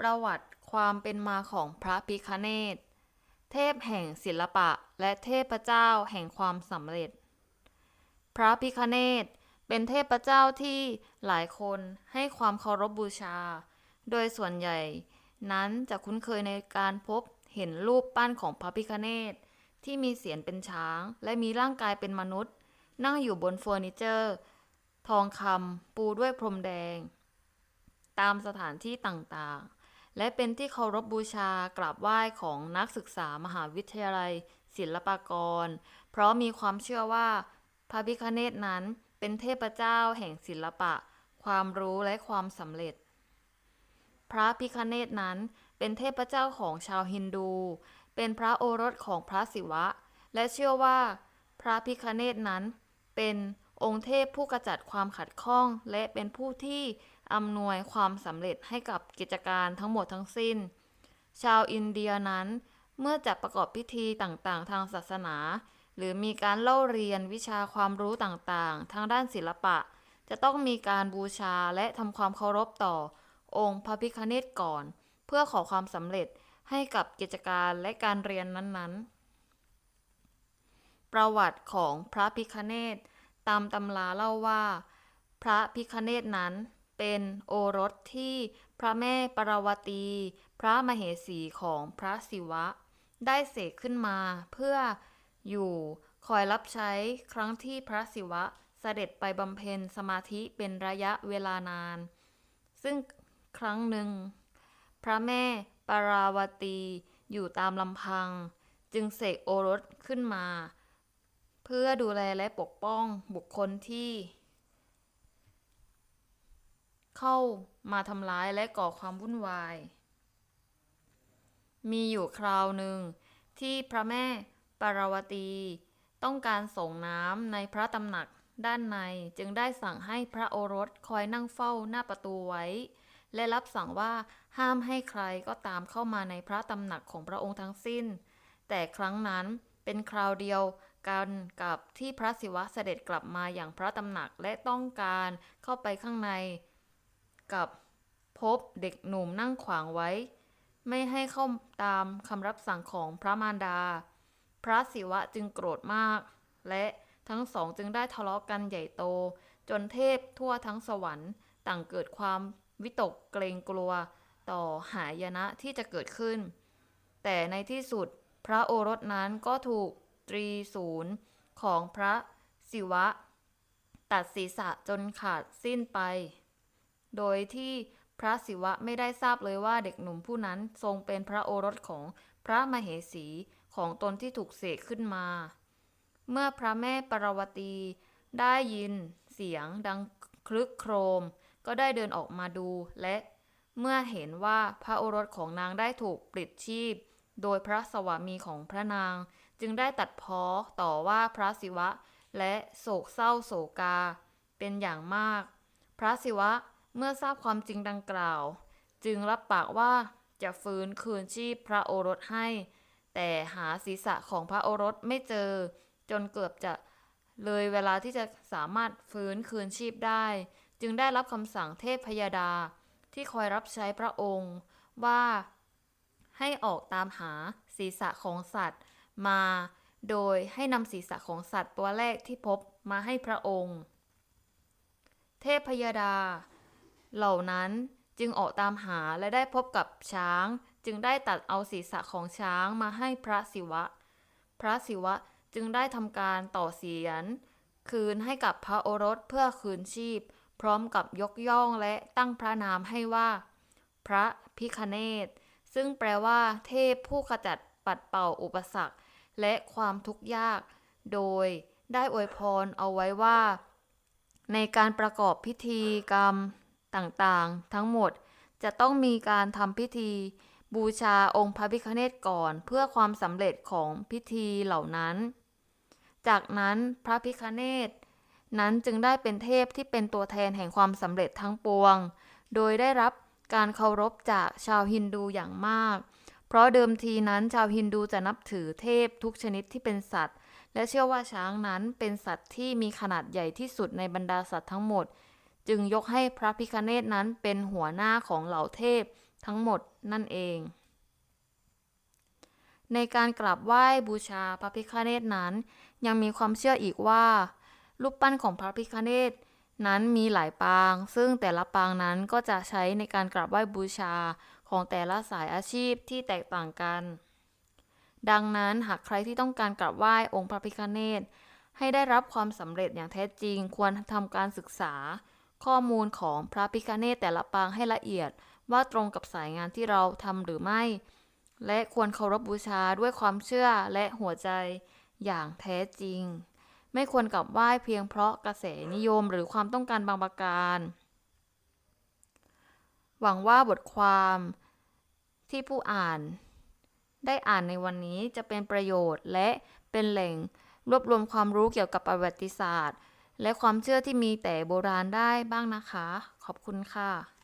ประวัติความเป็นมาของพระพิคเนศเทพแห่งศิลปะและเทพเจ้าแห่งความสำเร็จ พระพิคเนศเป็นเทพเจ้าที่หลายคนให้ความเคารพบูชา โดยส่วนใหญ่นั้นจะคุ้นเคยในการพบเห็นรูปปั้นของพระพิคเนศที่มีเสียนเป็นช้าง และมีร่างกายเป็นมนุษย์ นั่งอยู่บนเฟอร์นิเจอร์ ทองคำปูด้วยพรมแดง ตามสถานที่ต่างๆ และเป็นที่เคารพบบูชากราบไหว้ของนักศึกษามหาวิทยาลัย ศิลปากร เพราะมีความเชื่อว่าพระพิคเนตนั้นเป็นเทพเจ้าแห่งศิลปะ ความรู้และความสำเร็จ พระพิคเนตนั้นเป็นเทพเจ้าของชาวฮินดู เป็นพระโอรสของพระศิวะ และเชื่อว่า พระพิคเนตนั้นเป็นองค์เทพผู้กระจัดความขัดข้อง และเป็นผู้ที่ อำนวยความสำเร็จให้กับกิจการทั้งหมดทั้งสิ้น ชาวอินเดียนั้นเมื่อจะประกอบพิธีต่างๆ ทางศาสนา หรือมีการเล่าเรียนวิชาความรู้ต่างๆ ทางด้านศิลปะ จะต้องมีการบูชาและทำความเคารพต่อ องค์พระพิฆเนศก่อน เพื่อขอความสำเร็จให้กับกิจการและการเรียนนั้นๆ ประวัติของพระพิฆเนศตามตำราเล่าว่า พระพิฆเนศนั้น เป็นโอรสที่พระแม่ปราวตี พระมเหสีของพระศิวะ ได้เสกขึ้นมาเพื่ออยู่คอยรับใช้ครั้งที่พระศิวะเสด็จไปบำเพ็ญสมาธิเป็นระยะเวลานาน ซึ่งครั้งหนึ่ง พระแม่ปราวตีอยู่ตามลำพัง จึงเสกโอรสขึ้นมา เพื่อดูแลและปกป้องบุคคลที่ เข้ามาทำร้ายและก่อความวุ่นวาย มีอยู่คราวหนึ่ง ที่พระแม่ปารวตี ต้องการส่งน้ำในพระตำหนักด้านในจึงได้สั่งให้พระโอรสคอยนั่งเฝ้าหน้าประตูไว้ และรับสั่งว่าห้ามให้ใครก็ตามเข้ามาในพระตำหนักของพระองค์ทั้งสิ้น แต่ครั้งนั้นเป็นคราวเดียวกันกับที่พระศิวะเสด็จกลับมาอย่างพระตำหนักและต้องการเข้าไปข้างใน กับพบเด็กหนุ่มนั่งขวางไว้ ไม่ให้เข้าตามคำรับสั่งของพระมารดา พระศิวะจึงโกรธมาก และทั้งสองจึงได้ทะเลาะกันใหญ่โต จนเทพทั่วทั้งสวรรค์ ต่างเกิดความวิตกเกรงกลัว ต่อหายนะที่จะเกิดขึ้น แต่ในที่สุดพระโอรสนั้นก็ถูกตรีศูนย์ของพระศิวะ ตัดศีรษะจนขาดสิ้นไป โดยที่พระศิวะไม่ได้ทราบเลยว่าเด็กหนุ่มผู้นั้นทรงเป็นพระโอรสของพระมเหสีของตนที่ถูกเสกขึ้นมา เมื่อพระแม่ปรวตีได้ยินเสียงดังคลึกโครม ก็ได้เดินออกมาดู และเมื่อเห็นว่าพระโอรสของนางได้ถูกปลิดชีพ โดยพระสวามีของพระนาง จึงได้ตัดพ้อต่อว่าพระศิวะและโศกเศร้าโศกา เป็นอย่างมาก พระศิวะ เมื่อทราบความจริงดังกล่าว จึงรับปากว่าจะฟื้นคืนชีพพระโอรสให้ แต่หาศีรษะของพระโอรสไม่เจอ จนเกือบจะเลยเวลาที่จะสามารถฟื้นคืนชีพได้ จึงได้รับคำสั่งเทพพยดาที่คอยรับใช้พระองค์ว่าให้ออกตามหาศีรษะของสัตว์ มา โดยให้นำศีรษะของสัตว์ตัวแรกที่พบมาให้พระองค์ เทพพยดา เหล่านั้นจึงออกตามหาและได้พบกับช้าง จึงได้ตัดเอาศีรษะของช้างมาให้พระศิวะ พระศิวะจึงได้ทำการต่อเสียน คืนให้กับพระโอรสเพื่อคืนชีพ พร้อมกับยกย่องและตั้งพระนามให้ว่า พระพิคเนตซึ่งแปลว่า เทพผู้ขจัดปัดเป่าอุปสรรค และความทุกข์ยาก โดยได้อวยพรเอาไว้ว่า ในการประกอบพิธีกรรม ต่างๆ ทั้งหมดจะต้องมีการทำพิธี บูชาองค์พระพิฆเนศก่อนเพื่อความสำเร็จของพิธีเหล่านั้น จากนั้นพระพิฆเนศนั้นจึงได้เป็นเทพที่เป็นตัวแทนแห่งความสำเร็จทั้งปวง โดยได้รับการเคารพจากชาวฮินดูอย่างมาก เพราะเดิมทีนั้นชาวฮินดูจะนับถือเทพทุกชนิดที่เป็นสัตว์ และเชื่อว่าช้างนั้นเป็นสัตว์ที่มีขนาดใหญ่ที่สุดในบรรดาสัตว์ทั้งหมด จึงยกให้พระพิคเนตนั้นเป็นหัวหน้าของเหล่าเทพทั้งหมดนั่นเอง ในการกราบไหว้บูชาพระพิฆเนศนั้น ยังมีความเชื่ออีกว่า รูปปั้นของพระพิฆเนศนั้นมีหลายปาง ซึ่งแต่ละปางนั้นก็จะใช้ในการกราบไหว้บูชาของแต่ละสายอาชีพที่แตกต่างกัน ดังนั้นหากใครที่ต้องการกราบไหว้องค์พระพิฆเนศให้ได้รับความสำเร็จอย่างแท้จริง ควรทำการศึกษา ข้อมูลของพระพิฆเนศแต่ละปางให้ละเอียด ว่าตรงกับสายงานที่เราทำหรือไม่ และควรเคารพบูชาด้วยความเชื่อและหัวใจอย่างแท้จริง ไม่ควรกลับไหว้เพียงเพราะกระแสนิยมหรือความต้องการบางประการ หวังว่าบทความที่ผู้อ่าน ได้อ่านในวันนี้จะเป็นประโยชน์และเป็นแหล่งรวบรวมความรู้เกี่ยวกับประวัติศาสตร์ และความเชื่อที่มีแต่โบราณได้บ้างนะคะ ขอบคุณค่ะ